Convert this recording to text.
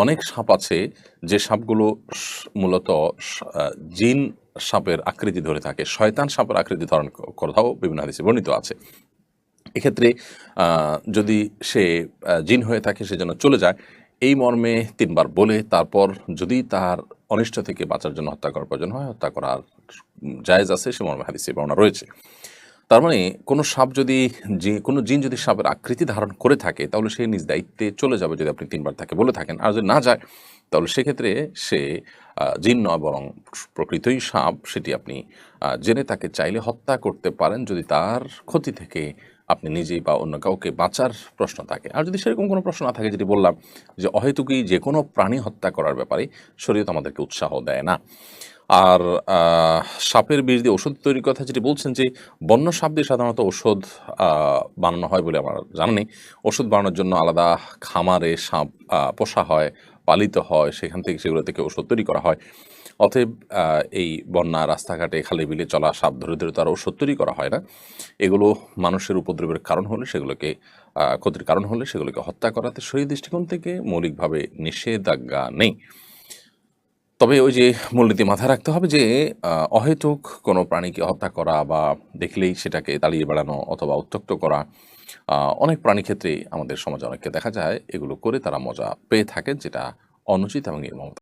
অনেক সাপ আছে যে সাপগুলো মূলত জিন সাপের আকৃতি ধরে থাকে, শয়তান সাপের আকৃতি ধারণ কথাও বিভিন্ন হাদিসে বর্ণিত আছে। এক্ষেত্রে যদি সে জিন হয়ে থাকে, সে যেন চলে যায়, এই মর্মে তিনবার বলে, তারপর যদি তার অনিষ্ট থেকে বাঁচার জন্য হত্যা করার প্রয়োজন হয়, হত্যা করার জায়েজ আছে, সে মর্মে হাদিসে বর্ণনা রয়েছে। তার মানে কোনো সাপ যদি যে কোনো জিন যদি সাপের আকৃতি ধারণ করে থাকে, তাহলে সে নিজ দায়িত্বে চলে যাবে যদি আপনি তিনবার তাকে বলে থাকেন। আর যদি না যায়, তাহলে সেক্ষেত্রে সে জিন নয়, বরং প্রকৃতই সাপ, সেটি আপনি জেনে তাকে চাইলে হত্যা করতে পারেন যদি তার ক্ষতি থেকে আপনি নিজেই বা অন্য কাউকে বাঁচার প্রশ্ন থাকে। আর যদি সেরকম কোনো প্রশ্ন না থাকে, যেটি বললাম যে অহেতুকি যে কোনো প্রাণী হত্যা করার ব্যাপারে শরীয়ত আমাদেরকে উৎসাহ দেয় না। আর সাপের বিষ দিয়ে ওষুধ তৈরির কথা যেটি বলছেন যে, বন্য সাপ দিয়ে সাধারণত ওষুধ বানানো হয় বলে আমার জানা নেই। ওষুধ বানানোর জন্য আলাদা খামারে সাপ পোষা হয়, পালিত হয়, সেখান থেকে সেগুলো থেকে ওষুধ তৈরি করা হয়। অতএব এই বন্যা রাস্তাঘাটে খালে বিলে চলা সাপ ধরে ধরে তার ওষুধ তৈরি করা হয় না। এগুলো মানুষের উপদ্রবের কারণ হলে সেগুলোকে ক্ষতির কারণ হলে সেগুলোকে হত্যা করাতে সেই দৃষ্টিকোণ থেকে মৌলিকভাবে নিষেধাজ্ঞা নেই। তবে ওই যে মূলনীতি মাথায় রাখতে হবে যে অহেতুক কোনো প্রাণীকে হত্যা করা বা দেখলেই সেটাকে তাড়িয়ে বেড়ানো অথবা উত্তক্ত করা অনেক প্রাণী ক্ষেত্রেই আমাদের সমাজে অনেককে দেখা যায়, এগুলো করে তারা মজা পেয়ে থাকেন, যেটা অনুচিত এবং নির্মম।